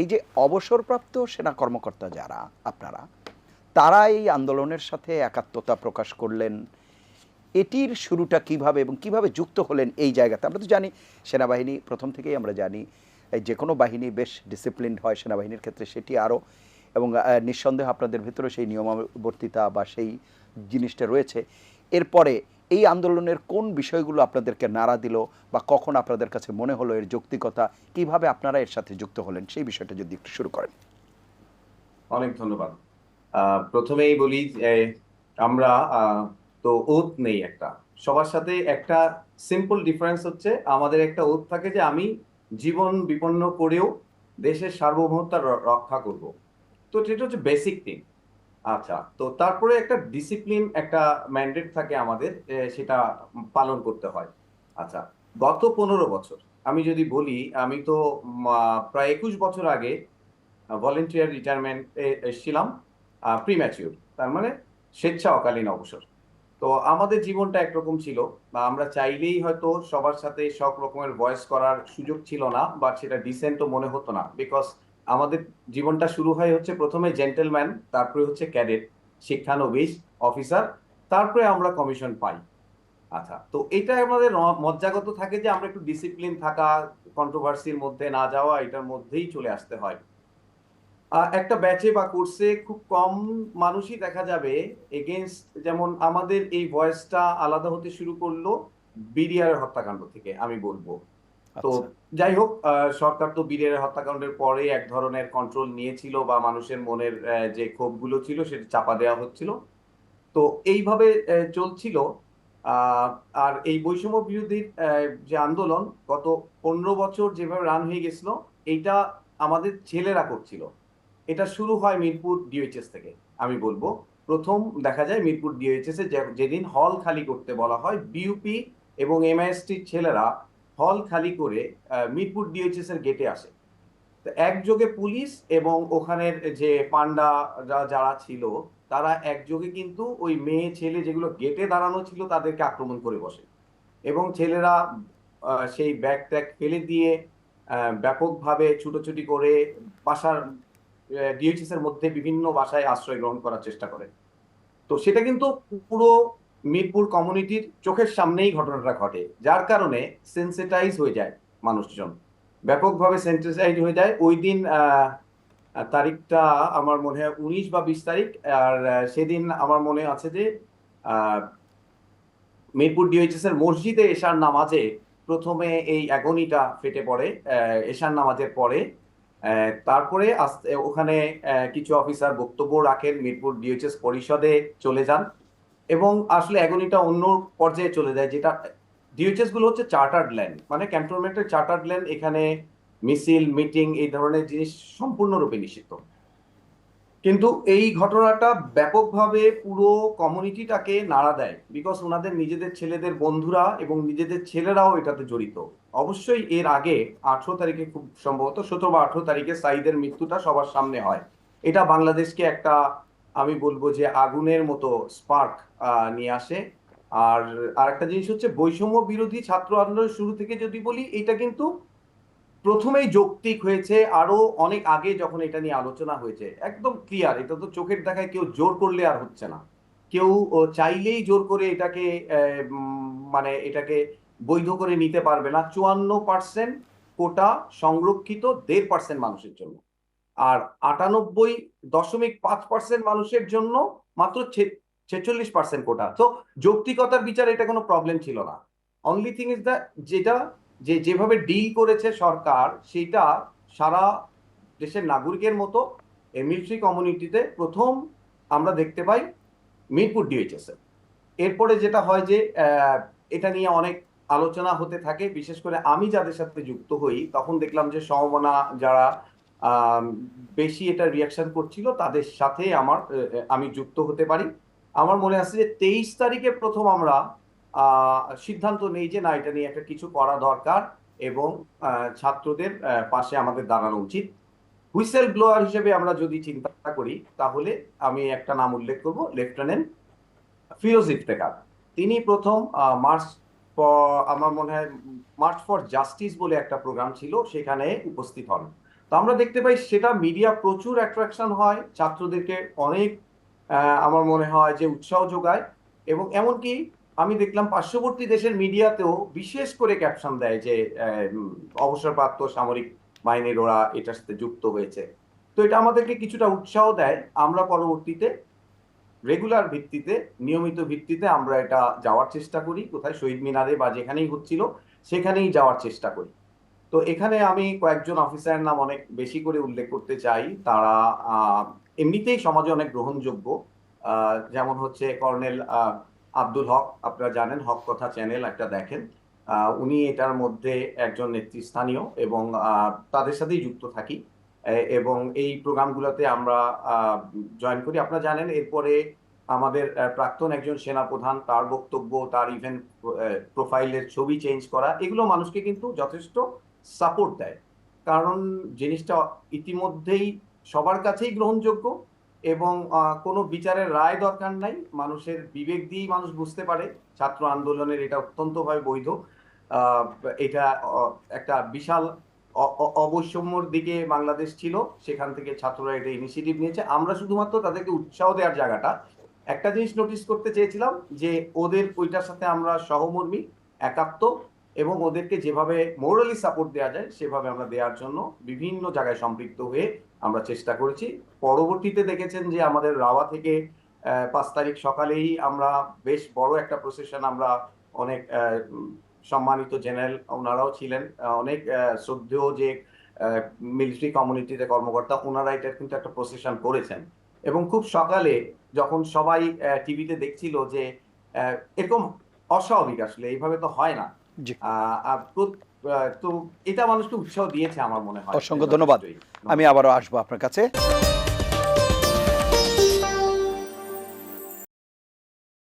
এই যে অবসরপ্রাপ্ত সেনা কর্মকর্তা যারা, আপনারা, তারা এই আন্দোলনের সাথে একাত্মতা প্রকাশ করলেন। এটির শুরুটা কীভাবে এবং কীভাবে যুক্ত হলেন এই জায়গাতে? আমরা তো জানি সেনাবাহিনী, প্রথম থেকেই আমরা জানি যে কোনো বাহিনী বেশ ডিসিপ্লিনড হয় সেনাবাহিনীর ক্ষেত্রে, সেটি আরও এবং নিঃসন্দেহে আপনাদের ভেতরে সেই নিয়মাবর্তিতা বা সেই জিনিসটা রয়েছে। এরপরে এই আন্দোলনের কোন বিষয়গুলো আপনাদেরকে নাড়া দিল বা কখন আপনাদের কাছে মনে হলো এর যৌক্তিকতা, কীভাবে আপনারা এর সাথে যুক্ত হলেন, সেই বিষয়টা যদি একটু শুরু করেন। অনেক ধন্যবাদ। প্রথমেই বলি আমরা তো ওত নেই একটা। সবার সাথে একটা সিম্পল ডিফারেন্স হচ্ছে, আমাদের একটা ওত থাকে যে আমি জীবন বিপন্ন করেও দেশের সার্বভৌমত্ব রক্ষা করব। তো সেটা হচ্ছে বেসিক থিং আচ্ছা তো তারপরে একটা ডিসিপ্লিন একটা ম্যান্ডেট থাকে আমাদের সেটা পালন করতে হয়। আচ্ছা গত পনেরো বছর, আমি যদি বলি, আমি তো প্রায় একুশ বছর আগে ভলেন্টিয়ার রিটায়ারমেন্ট এসেছিলাম প্রিম্যাচিউর তার মানে স্বেচ্ছা অকালীন অবসর। তো আমাদের জীবনটা একরকম ছিল, বা আমরা চাইলেই হয়তো সবার সাথে সব রকমের ভয়েস করার সুযোগ ছিল না, বা সেটা ডিসেন্টও মনে হতো না বিকজ আমাদের জীবনটা শুরু হয় হচ্ছে প্রথমে জেন্টেলম্যান তারপরে হচ্ছে ক্যাডেট শিক্ষানবিশ অফিসার তারপরে আমরা কমিশন পাই। আচ্ছা তো এটা আমাদের মজ্জাগত থাকে যে আমরা একটু ডিসিপ্লিন থাকা কন্ট্রোভার্সির মধ্যে না যাওয়া, এটার মধ্যেই চলে আসতে হয়। একটা ব্যাচে বা কোর্সে খুব কম মানুষই দেখা যাবে এগেনস্ট যেমন আমাদের এই ভয়েসটা আলাদা হতে শুরু করল বিডিআর হত্যাকাণ্ড থেকে, আমি বলব। তো আচ্ছা। যাই হোক সরকার তো বিডিআর হত্যাকাণ্ডের পরে এক ধরনের কন্ট্রোল নিয়েছিল বা মানুষের মনের যে ক্ষোভগুলো ছিল সেটা চাপা দেওয়া হচ্ছিল। তো এইভাবে চলছিল। আর এই বৈষম্য বিরোধীর যে আন্দোলন গত পনেরো বছর যেভাবে রান হয়ে গেছিল এইটা আমাদের ছেলেরা করছিল। এটা শুরু হয় মিরপুর ডিওএইচএস থেকে আমি বলব। প্রথম দেখা যায় মিরপুর ডিওএইচএস এ যেদিন হল খালি করতে বলা হয় বিউপি এবং এমআইএসটির ছেলেরা হল খালি করে মিরপুর ডিওএইচএস এর গেটে আসে। তো একযোগে পুলিশ এবং ওখানের যে পান্ডারা যারা ছিল, তারা একযোগে কিন্তু ওই মেয়ে, ছেলে যেগুলো গেটে দাঁড়ানো ছিল, তাদেরকে আক্রমণ করে বসে। এবং ছেলেরা সেই ব্যাগ ট্যাগ ফেলে দিয়ে ব্যাপকভাবে ছুটোছুটি করে বাসার ডিএইচএস এর মধ্যে বিভিন্ন বাসায় আশ্রয় গ্রহণ করার চেষ্টা করে। তো সেটা কিন্তু পুরো মিরপুর কমিউনিটির চোখের সামনেই ঘটনাটা ঘটে, যার কারণে সেন্সিটাইজ হয়ে যায় মানুষজন। ব্যাপকভাবে সেন্সিটাইজ হয়ে যায়। ওই দিন তারিখটা আমার মনে হয় উনিশ বা বিশ তারিখ, আর সেদিন আমার মনে আছে যে মিরপুর ডিওএইচএস এর মসজিদে এশার নামাজে প্রথমে এই অ্যাগনিটা ফেটে পড়ে এশার নামাজের পরে তারপরে ওখানে কিছু অফিসার বক্তব্য রাখেন, মিরপুর ডিওএইচএস পরিষদে চলে যান। এবং আসলে অ্যাগনিটা অন্য পর্যায়ে চলে যায়, যেটা ডিওএইচএসগুলো হচ্ছে চার্টার্ড ল্যান্ড মানে ক্যান্টনমেন্টের চার্টার্ড ল্যান্ড এখানে মিছিল, মিটিং এই ধরনের জিনিস সম্পূর্ণরূপে নিষিদ্ধ। কিন্তু এই ঘটনাটা ব্যাপকভাবে পুরো কমিউনিটিটাকে নাড়া দেয় বিকজ ওনাদের নিজেদের ছেলেদের বন্ধুরা এবং নিজেদের ছেলেরাও এটাতে জড়িত। অবশ্যই এর আগে আঠেরো তারিখে খুব সম্ভবত, সতেরো বা আঠেরো তারিখে সাইদের মৃত্যুটা সবার সামনে হয়। এটা বাংলাদেশকে একটা আমি বলব যে আগুনের মতো স্পার্ক নিয়ে আসে। আর আরেকটা জিনিস হচ্ছে বৈষম্য বিরোধী ছাত্র আন্দোলন শুরু থেকে যদি বলি, এটা কিন্তু প্রথমেই যৌক্তিক হয়েছে। আরও অনেক আগে যখন এটা নিয়ে আলোচনা হয়েছে, একদম ক্লিয়ার এটা তো চোখের দেখায় কেউ জোর করলে আর হচ্ছে না। কেউ চাইলেই জোর করে এটাকে মানে এটাকে বৈধ করে নিতে পারবে না। চুয়ান্ন পার্সেন্ট কোটা সংরক্ষিত দেড় পার্সেন্ট মানুষের জন্য। আর আটানব্বই দশমিক পাঁচ পার্সেন্ট মানুষের জন্য মাত্র ছেচল্লিশ পার্সেন্ট কোটা তো যৌক্তিকতার বিচারে এটা কোনো প্রবলেম ছিল না। অনলি থিং ইজ দ্য যেটা, যে যেভাবে ডিল করেছে সরকার, সেটা সারা দেশের নাগরিকের মতো মিলিটারি কমিউনিটিতে প্রথম আমরা দেখতে পাই মিরপুর ডিএইচএস এরপরে যেটা হয় যে এটা নিয়ে অনেক আলোচনা হতে থাকে। বিশেষ করে আমি যাদের সাথে যুক্ত হই, তখন দেখলাম যে সমমনা যারা বেশি এটা রিয়াকশন করছিল, তাদের সাথে আমার আমি যুক্ত হতে পারি। আমার মনে আছে যে তেইশ তারিখে প্রথম আমরা সিদ্ধান্ত নেই যে না, এটা নিয়ে একটা কিছু করা দরকার এবং ছাত্রদের পাশে আমাদের দাঁড়ানো উচিত। হুইসেল ব্লোয়ার হিসেবে আমরা যদি চিন্তা করি, তাহলে আমি একটা নাম উল্লেখ করব, লেফটেন্যান্ট ফিরোজ ইফতেকার তিনি প্রথম মার্চ আমার মনে হয়, মার্চ ফর জাস্টিস বলে একটা প্রোগ্রাম ছিল, সেখানে উপস্থিত হন। আমরা দেখতে পাই সেটা মিডিয়া প্রচুর অ্যাট্রাকশন হয়, ছাত্রদেরকে অনেক আমার মনে হয় যে উৎসাহ যোগায় এবং এমনকি আমি দেখলাম পার্শ্ববর্তী দেশের মিডিয়াতেও বিশেষ করে ক্যাপশন দেয় যে অবসরপ্রাপ্ত সামরিক বাহিনীর ওরা এটার সাথে যুক্ত হয়েছে। তো এটা আমাদেরকে কিছুটা উৎসাহ দেয়। আমরা পরবর্তীতে রেগুলার ভিত্তিতে, নিয়মিত ভিত্তিতে আমরা এটা যাওয়ার চেষ্টা করি। কোথায়? শহীদ মিনারে বা যেখানেই হচ্ছিল, সেখানেই যাওয়ার চেষ্টা করি। তো এখানে আমি কয়েকজন অফিসারের নাম অনেক বেশি করে উল্লেখ করতে চাই। তারা এমনিতেই সমাজে অনেক গ্রহণযোগ্য। যেমন হচ্ছে কর্নেল আব্দুল হক, আপনারা জানেন, হক কথা চ্যানেল একটা দেখেন। উনি এটার মধ্যে একজন নেতৃস্থানীয় এবং তাদের সাথেই যুক্ত থাকি। এবং এই প্রোগ্রামগুলোতে আমরা জয়েন করি। আপনারা জানেন, এরপরে আমাদের প্রাক্তন একজন সেনাপ্রধান, তার বক্তব্য, তার ইভেন্ট প্রোফাইলের ছবি চেঞ্জ করা, এগুলো মানুষকে কিন্তু যথেষ্ট সাপোর্ট দেয়। কারণ জিনিসটা ইতিমধ্যেই সবার কাছেই গ্রহণযোগ্য এবং কোনো বিচারের রায় দরকার নাই। মানুষের বিবেক দিয়েই মানুষ বুঝতে পারে, ছাত্র আন্দোলনের এটা অত্যন্তভাবে বৈধ। এটা একটা বিশাল অ- অ- অবৈষম্যর দিকে বাংলাদেশ ছিল, সেখান থেকে ছাত্ররা এটা ইনিশিয়েটিভ নিয়েছে। আমরা শুধুমাত্র তাদেরকে উৎসাহ দেওয়ার জায়গাটা। একটা জিনিস নোটিস করতে চেয়েছিলাম যে, ওদের ওইটার সাথে আমরা সহমর্মী, একাত্ম। এবং ওদেরকে যেভাবে মোরালি সাপোর্ট দেওয়া যায়, সেভাবে আমরা দেওয়ার জন্য বিভিন্ন জায়গায় সম্পৃক্ত হয়ে আমরা চেষ্টা করেছি। পরবর্তীতে দেখেছেন যে আমাদের রাওয়া থেকে পাঁচ তারিখ সকালেই আমরা বেশ বড় একটা প্রসেশন আমরা অনেক সম্মানিত জেনারেল ওনারাও ছিলেন। অনেক শ্রদ্ধেয় যে মিলিটারি কমিউনিটিতে কর্মকর্তা, ওনারা এটা কিন্তু একটা প্রসেশন করেছেন। এবং খুব সকালে যখন সবাই টিভিতে দেখছিল যে এরকম অস্বাভাবিক আসলে, এইভাবে তো হয় না। আর তো এটা মানুষকে উৎসাহ দিয়েছে আমার মনে হয়। অসংখ্য ধন্যবাদ। আমি আবারও আসব আপনার কাছে।